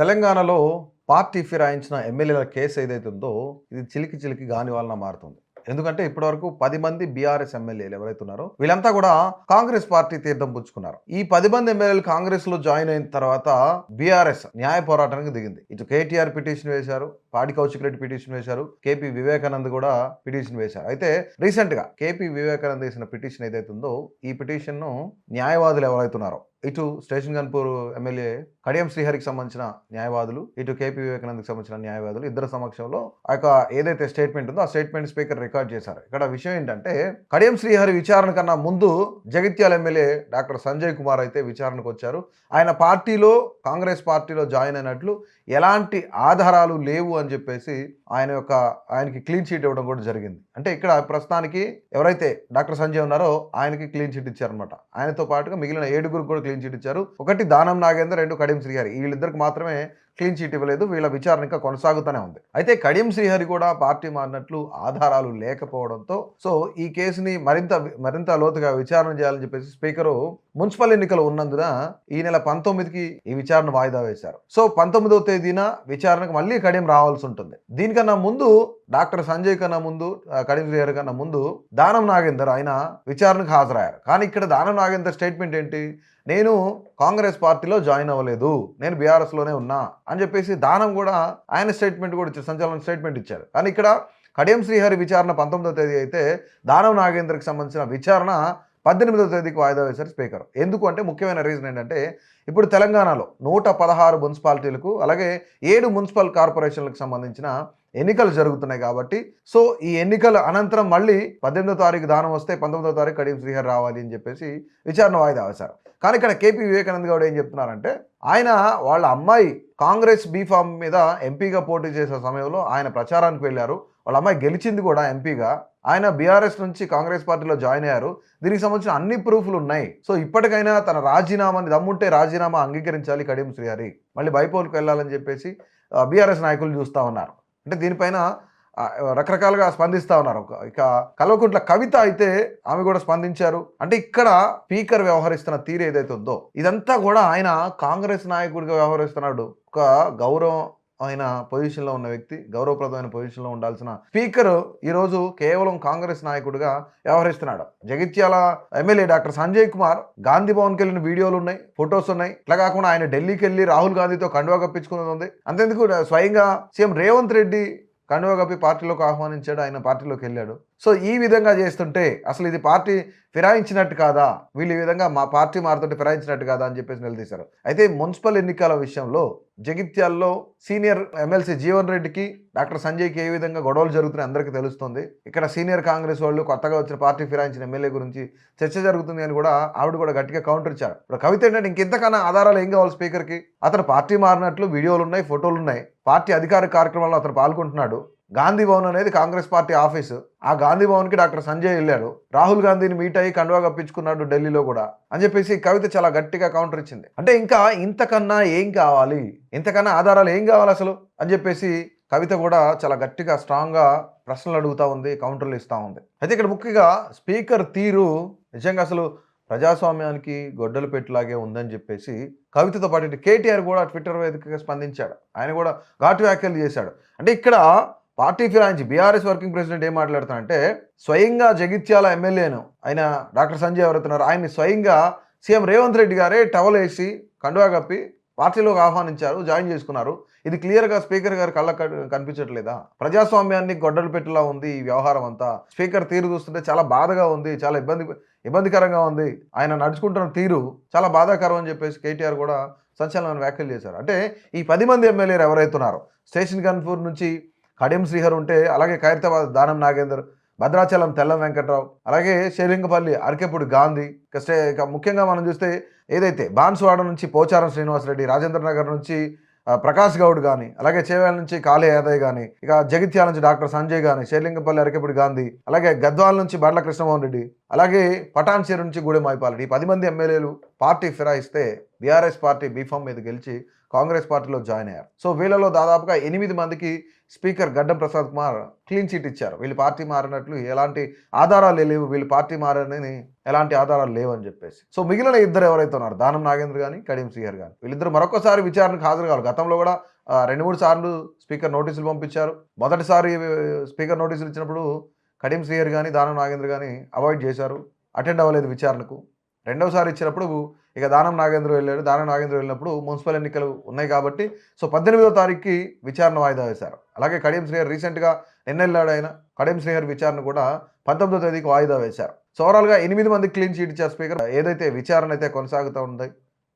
తెలంగాణలో పార్టీ ఫిరాయించిన ఎమ్మెల్యేల కేసు ఏదైతే ఉందో ఇది చిలికి చిలికి గాని వలన మారుతుంది. ఎందుకంటే ఇప్పటివరకు పది మంది బీఆర్ఎస్ ఎమ్మెల్యేలు ఎవరైతే ఉన్నారో వీళ్ళంతా కూడా కాంగ్రెస్ పార్టీ తీర్థం పుచ్చుకున్నారు. ఈ పది మంది ఎమ్మెల్యేలు కాంగ్రెస్లో జాయిన్ అయిన తర్వాత బీఆర్ఎస్ న్యాయ పోరాటానికి దిగింది. ఇటు కేటీఆర్ పిటిషన్ వేశారు పాడి కౌశిక్ రెడ్డి పిటిషన్ వేశారు కేపీ వివేకానంద్ కూడా పిటిషన్ వేశారు. అయితే రీసెంట్గా కేపీ వివేకానంద్ వేసిన పిటిషన్ ఏదైతే ఉందో ఈ పిటిషన్ను న్యాయవాదులు ఎవరైతున్నారో ఇటు స్టేషన్ గన్పూర్ ఎమ్మెల్యే కడియం శ్రీహరికి సంబంధించిన న్యాయవాదులు ఇటు కేపీ వివేకానందకి సంబంధించిన న్యాయవాదులు ఇద్దరు సమక్షంలో ఆ యొక్క ఏదైతే స్టేట్మెంట్ ఉందో ఆ స్టేట్మెంట్ స్పీకర్ రికార్డ్ చేశారు. ఇక్కడ విషయం ఏంటంటే కడియం శ్రీహరి విచారణ కన్నా ముందు జగిత్యాల ఎమ్మెల్యే డాక్టర్ సంజయ్ కుమార్ అయితే విచారణకు వచ్చారు. ఆయన పార్టీలో కాంగ్రెస్ పార్టీలో జాయిన్ అయినట్లు ఎలాంటి ఆధారాలు లేవు అని చెప్పేసి ఆయన యొక్క ఆయనకి క్లీన్ షీట్ ఇవ్వడం కూడా జరిగింది. అంటే ఇక్కడ ప్రస్తుతానికి ఎవరైతే డాక్టర్ సంజయ్ ఉన్నారో ఆయనకి క్లీన్ షీట్ ఇచ్చారనమాట ఆయనతో పాటుగా మిగిలిన ఏడుగురికి కూడా క్లీన్ షీట్ ఇచ్చారు. ఒకటి దానం నాగేందర్ రెండు కడియం శ్రీహరి వీళ్ళిద్దరికి మాత్రమే క్లీన్ చీట్ ఇవ్వలేదు వీళ్ళ విచారణ ఇంకా కొనసాగుతూనే ఉంది. అయితే కడియం శ్రీహరి కూడా పార్టీ మారినట్లు ఆధారాలు లేకపోవడంతో సో ఈ కేసుని మరింత మరింత లోతుగా విచారణ చేయాలని చెప్పేసి స్పీకరు మున్సిపల్ ఎన్నికలు ఉన్నందున ఈ నెల పంతొమ్మిదికి ఈ విచారణ వాయిదా వేశారు. సో పంతొమ్మిదవ తేదీన విచారణకు మళ్ళీ కడియం రావాల్సి ఉంటుంది. దీనికన్నా ముందు డాక్టర్ సంజయ్ కన్నా ముందు కడియం శ్రీహరి కన్నా ముందు దానం నాగేందర్ ఆయన విచారణకు హాజరయ్యారు. కానీ ఇక్కడ దానం నాగేందర్ స్టేట్మెంట్ ఏంటి? నేను కాంగ్రెస్ పార్టీలో జాయిన్ అవ్వలేదు నేను బీఆర్ఎస్లోనే ఉన్నా అని చెప్పేసి దానం కూడా ఆయన స్టేట్మెంట్ కూడా ఇచ్చారు సంచలన స్టేట్మెంట్ ఇచ్చారు. కానీ ఇక్కడ కడియం శ్రీహరి విచారణ పంతొమ్మిదో తేదీ అయితే దానం నాగేందర్కి సంబంధించిన విచారణ పద్దెనిమిదవ తేదీకి వాయిదా వేశారు స్పీకర్. ఎందుకు అంటే ముఖ్యమైన రీజన్ ఏంటంటే ఇప్పుడు తెలంగాణలో నూట పదహారు మున్సిపాలిటీలకు అలాగే ఏడు మున్సిపల్ కార్పొరేషన్లకు సంబంధించిన ఎన్నికలు జరుగుతున్నాయి కాబట్టి సో ఈ ఎన్నికల అనంతరం మళ్ళీ పద్దెనిమిదో తారీఖు దానం వస్తే పంతొమ్మిదో తారీఖు కడియం శ్రీహర్ రావాలి అని చెప్పేసి విచారణ వాయిదా వేశారు. కానీ ఇక్కడ కేపీ వివేకానంద్ గౌడ్ ఏం చెప్తున్నారంటే ఆయన వాళ్ళ అమ్మాయి కాంగ్రెస్ బీఫామ్ మీద ఎంపీగా పోటీ చేసే సమయంలో ఆయన ప్రచారానికి వెళ్ళారు. వాళ్ళ అమ్మాయి గెలిచింది కూడా ఎంపీగా. ఆయన బీఆర్ఎస్ నుంచి కాంగ్రెస్ పార్టీలో జాయిన్ అయ్యారు. దీనికి సంబంధించిన అన్ని ప్రూఫ్లు ఉన్నాయి. సో ఇప్పటికైనా తన రాజీనామాని దమ్ముంటే రాజీనామా అంగీకరించాలి కడియం శ్రీహరి. మళ్ళీ బైపోల్కి వెళ్ళాలని చెప్పేసి బీఆర్ఎస్ నాయకులు చూస్తూ ఉన్నారు. అంటే దీనిపైన రకరకాలుగా స్పందిస్తూ ఉన్నారు. ఒక- ఇక కల్వకుంట్ల కవిత అయితే ఆమె కూడా స్పందించారు. అంటే ఇక్కడ స్పీకర్ వ్యవహరిస్తున్న తీరు ఏదైతే ఉందో ఇదంతా కూడా ఆయన కాంగ్రెస్ నాయకుడిగా వ్యవహరిస్తున్నాడు. ఒక గౌరవం ఆయన పొజిషన్లో ఉన్న వ్యక్తి గౌరవప్రదమైన పొజిషన్లో ఉండాల్సిన స్పీకర్ ఈరోజు కేవలం కాంగ్రెస్ నాయకుడిగా వ్యవహరిస్తున్నాడు. జగిత్యాల ఎమ్మెల్యే డాక్టర్ సంజయ్ కుమార్ గాంధీ భవన్కి వెళ్ళిన వీడియోలు ఉన్నాయి ఫొటోస్ ఉన్నాయి. ఇట్లా కాకుండా ఆయన ఢిల్లీకి వెళ్ళి రాహుల్ గాంధీతో కండువా కప్పించుకున్నది ఉంది. అంతేందుకు? స్వయంగా సీఎం రేవంత్ రెడ్డి కండువా కప్పి పార్టీలోకి ఆహ్వానించాడు ఆయన పార్టీలోకి వెళ్ళాడు. సో ఈ విధంగా చేస్తుంటే అసలు ఇది పార్టీ ఫిరాయించినట్టు కాదా? వీళ్ళు ఈ విధంగా మా పార్టీ మారుతుంటే ఫిరాయించినట్టు కాదా అని చెప్పేసి నిలదీశారు. అయితే మున్సిపల్ ఎన్నికల విషయంలో జగిత్యాల్లో సీనియర్ ఎమ్మెల్సీ జీవన్ రెడ్డికి డాక్టర్ సంజయ్కి ఏ విధంగా గొడవలు జరుగుతున్నాయి అందరికీ తెలుస్తుంది. ఇక్కడ సీనియర్ కాంగ్రెస్ వాళ్ళు కొత్తగా వచ్చిన పార్టీ ఫిరాయించిన ఎమ్మెల్యే గురించి చర్చ జరుగుతుంది అని కూడా ఆవిడ కూడా గట్టిగా కౌంటర్ ఇచ్చారు. ఇప్పుడు కవిత ఏంటంటే ఇంకెంతకన్నా ఆధారాలు ఏం కావాలి స్పీకర్కి అతను పార్టీ మారినట్లు వీడియోలు ఉన్నాయి ఫోటోలు ఉన్నాయి. పార్టీ అధికార కార్యక్రమాల్లో అతను పాల్గొంటున్నాడు. గాంధీ భవన్ అనేది కాంగ్రెస్ పార్టీ ఆఫీసు. ఆ గాంధీ భవన్కి డాక్టర్ సంజయ్ వెళ్ళాడు. రాహుల్ గాంధీని మీట్ అయ్యి కండువా కప్పించుకున్నాడు ఢిల్లీలో కూడా అని చెప్పేసి కవిత చాలా గట్టిగా కౌంటర్ ఇచ్చింది. అంటే ఇంకా ఇంతకన్నా ఏం కావాలి? ఇంతకన్నా ఆధారాలు ఏం కావాలి అసలు? అని చెప్పేసి కవిత కూడా చాలా గట్టిగా స్ట్రాంగ్గా ప్రశ్నలు అడుగుతా ఉంది కౌంటర్లు ఇస్తూ ఉంది. అయితే ఇక్కడ ముఖ్యంగా స్పీకర్ తీరు నిజంగా అసలు ప్రజాస్వామ్యానికి గొడ్డలు పెట్టిలాగే ఉందని చెప్పేసి కవితతో పాటు కేటీఆర్ కూడా ట్విట్టర్ వేదికగా స్పందించాడు. ఆయన కూడా ఘాటు వ్యాఖ్యలు చేశాడు. అంటే ఇక్కడ పార్టీ ఫిరాయించి బీఆర్ఎస్ వర్కింగ్ ప్రెసిడెంట్ ఏం మాట్లాడుతానంటే స్వయంగా జగిత్యాల ఎమ్మెల్యేను ఆయన డాక్టర్ సంజయ్ ఎవరుతున్నారు ఆయన్ని స్వయంగా సీఎం రేవంత్ రెడ్డి గారే టవల్ వేసి కండువా కప్పి పార్టీలోకి ఆహ్వానించారు జాయిన్ చేసుకున్నారు. ఇది క్లియర్గా స్పీకర్ గారు కళ్ళ కనిపించట్లేదా? ప్రజాస్వామ్యాన్ని గొడ్డలు పెట్టేలా ఉంది ఈ వ్యవహారం అంతా. స్పీకర్ తీరు చూస్తుంటే చాలా బాధగా ఉంది చాలా ఇబ్బంది ఇబ్బందికరంగా ఉంది. ఆయన నడుచుకుంటున్న తీరు చాలా బాధాకరం అని చెప్పేసి కేటీఆర్ కూడా సంచలనాన్ని వ్యాఖ్యలు చేశారు. అంటే ఈ పది మంది ఎమ్మెల్యేలు ఎవరైతున్నారో స్టేషన్ కన్పూర్ నుంచి కడియం శ్రీహర్ ఉంటే అలాగే ఖైరతాబాద్ దానం నాగేందర్ భద్రాచలం తెల్లం వెంకట్రావు అలాగే షేలింగపల్లి అరకెప్పుడు గాంధీ ఇక ఇక ముఖ్యంగా మనం చూస్తే ఏదైతే బాన్సువాడ నుంచి పోచారం శ్రీనివాసరెడ్డి రాజేంద్ర నగర్ నుంచి ప్రకాష్ గౌడ్ కానీ అలాగే చేవేల నుంచి కాళీ యాదవ్ కానీ ఇక జగిత్యాల నుంచి డాక్టర్ సంజయ్ కానీ షేర్లింగపల్లి అరకేపూడి గాంధీ అలాగే గద్వాల నుంచి బండ్ల కృష్ణమోహన్ రెడ్డి అలాగే పటాన్చేరు నుంచి గూడెం మైపాలరెడ్డి ఈ పది మంది ఎమ్మెల్యేలు పార్టీ ఫిరాయిస్తే బీఆర్ఎస్ పార్టీ బీఫామ్ మీద గెలిచి కాంగ్రెస్ పార్టీలో జాయిన్ అయ్యారు. సో వీళ్ళలో దాదాపుగా ఎనిమిది మందికి స్పీకర్ గడ్డం ప్రసాద్ కుమార్ క్లీన్ చిట్ ఇచ్చారు. వీళ్ళు పార్టీ మారినట్లు ఎలాంటి ఆధారాలు లేవు. వీళ్ళు పార్టీ మారని ఎలాంటి ఆధారాలు లేవు అని చెప్పేసి. సో మిగిలిన ఇద్దరు ఎవరైతే ఉన్నారు దానం నాగేంద్ర కానీ కడియం శ్రీహర్ కానీ వీళ్ళిద్దరు మరొకసారి విచారణకు హాజరు కావాలి. గతంలో కూడా రెండు మూడు సార్లు స్పీకర్ నోటీసులు పంపించారు. మొదటిసారి స్పీకర్ నోటీసులు ఇచ్చినప్పుడు కడియం శ్రీహర్ కానీ దానం నాగేంద్ర కానీ అవాయిడ్ చేశారు. అటెండ్ అవ్వలేదు విచారణకు. రెండవసారి ఇచ్చినప్పుడు ఇక దానం నాగేంద్ర వెళ్ళాడు. దానం నాగేంద్ర వెళ్ళినప్పుడు మున్సిపల్ ఎన్నికలు ఉన్నాయి కాబట్టి సో పద్దెనిమిదో తారీఖుకి విచారణ వాయిదా వేశారు. అలాగే కడియం శ్రీహర్ రీసెంట్గా నిన్న వెళ్ళాడు ఆయన. కడియం శ్రీహర్ విచారణ కూడా పంతొమ్మిదో తేదీకి వాయిదా వేశారు. సో ఓవరాల్గా ఎనిమిది మంది క్లీన్ చీట్ ఇచ్చారు స్పీకర్. ఏదైతే విచారణ అయితే కొనసాగుతూ ఉంది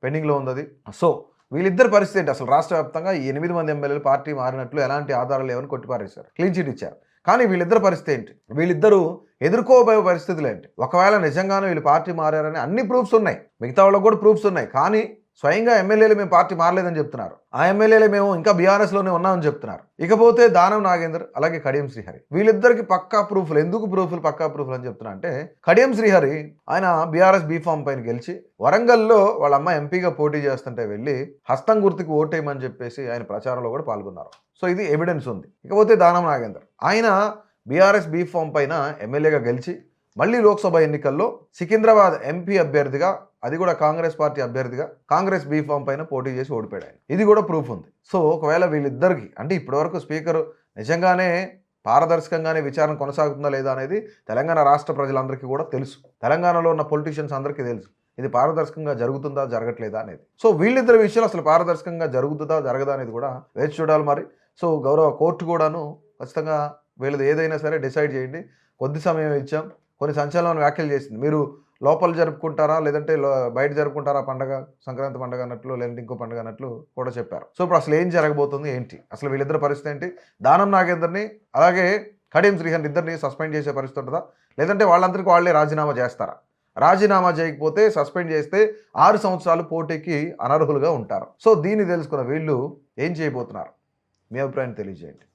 పెండింగ్లో ఉంది సో వీళ్ళిద్దరి పరిస్థితి ఏంటి? అసలు రాష్ట్ర వ్యాప్తంగా ఎనిమిది మంది ఎమ్మెల్యేలు పార్టీ మారినట్లు ఎలాంటి ఆధారాలు లేవని కొట్టిపారేశారు. క్లీన్ చిట్ ఇచ్చారు. కానీ వీళ్ళిద్దరి పరిస్థితి ఏంటి? వీళ్ళిద్దరూ ఎదుర్కోబోయే పరిస్థితులు ఏంటి? ఒకవేళ నిజంగానే వీళ్ళు పార్టీ మారారని అన్ని ప్రూఫ్స్ ఉన్నాయి. మిగతా వాళ్ళకి కూడా ప్రూఫ్స్ ఉన్నాయి. కానీ స్వయంగా ఎమ్మెల్యేలు మేము పార్టీ మారలేదని చెప్తున్నారు. ఆ ఎమ్మెల్యేలు మేము ఇంకా బీఆర్ఎస్లోనే ఉన్నామని చెప్తున్నారు. ఇకపోతే దానం నాగేందర్ అలాగే కడియం శ్రీహరి. వీళ్ళిద్దరికి పక్కా ప్రూఫ్లు. ఎందుకు ప్రూఫ్లు? పక్కా ప్రూఫ్లు అని చెప్తున్నా అంటే కడియం శ్రీహరి ఆయన బీఆర్ఎస్ బీఫామ్ పైన గెలిచి వరంగల్లో వాళ్ళ అమ్మ ఎంపీగా పోటీ చేస్తుంటే వెళ్ళి హస్తం గుర్తుకు ఓటేయమని చెప్పేసి ఆయన ప్రచారంలో కూడా పాల్గొన్నారు. సో ఇది ఎవిడెన్స్ ఉంది. ఇకపోతే దానం నాగేందర్. ఆయన బీఆర్ఎస్ బీఫామ్ పైన ఎమ్మెల్యేగా గెలిచి మళ్ళీ లోక్సభ ఎన్నికల్లో సికింద్రాబాద్ ఎంపీ అభ్యర్థిగా అది కూడా కాంగ్రెస్ పార్టీ అభ్యర్థిగా కాంగ్రెస్ బీఫామ్ పైన పోటీ చేసి ఓడిపోయాడు ఆయన. ఇది కూడా ప్రూఫ్ ఉంది. సో ఒకవేళ వీళ్ళిద్దరికి అంటే ఇప్పటివరకు స్పీకర్ నిజంగానే పారదర్శకంగానే విచారణ కొనసాగుతుందా లేదా అనేది తెలంగాణ రాష్ట్ర ప్రజలందరికీ కూడా తెలుసు. తెలంగాణలో ఉన్న పొలిటీషియన్స్ అందరికీ తెలుసు. ఇది పారదర్శకంగా జరుగుతుందా జరగట్లేదా అనేది. సో వీళ్ళిద్దరి విషయాలు అసలు పారదర్శకంగా జరుగుతుందా జరగదా అనేది కూడా వేచి చూడాలి మరి. సో గౌరవ కోర్టు కూడాను ఖచ్చితంగా వీళ్ళది ఏదైనా సరే డిసైడ్ చేయండి. కొద్ది సమయం ఇచ్చాం. కొన్ని సంచలన వ్యాఖ్యలు చేసింది. మీరు లోపల జరుపుకుంటారా? లేదంటే బయట జరుపుకుంటారా పండగ? సంక్రాంతి పండగ అన్నట్లు లేదంటే ఇంకో పండగ అన్నట్లు కూడా చెప్పారు. సో ఇప్పుడు అసలు ఏం జరగబోతుంది ఏంటి? అసలు వీళ్ళిద్దరి పరిస్థితి ఏంటి? దానం నాగేందర్ని అలాగే కడియం శ్రీహన్ ఇద్దరిని సస్పెండ్ చేసే పరిస్థితి ఉంటుందా? లేదంటే వాళ్ళందరికీ వాళ్ళే రాజీనామా చేస్తారా? రాజీనామా చేయకపోతే సస్పెండ్ చేస్తే ఆరు సంవత్సరాలు పోటీకి అనర్హులుగా ఉంటారు. సో దీన్ని తెలుసుకున్న వీళ్ళు ఏం చేయబోతున్నారు? మీ అభిప్రాయం తెలియజేయండి.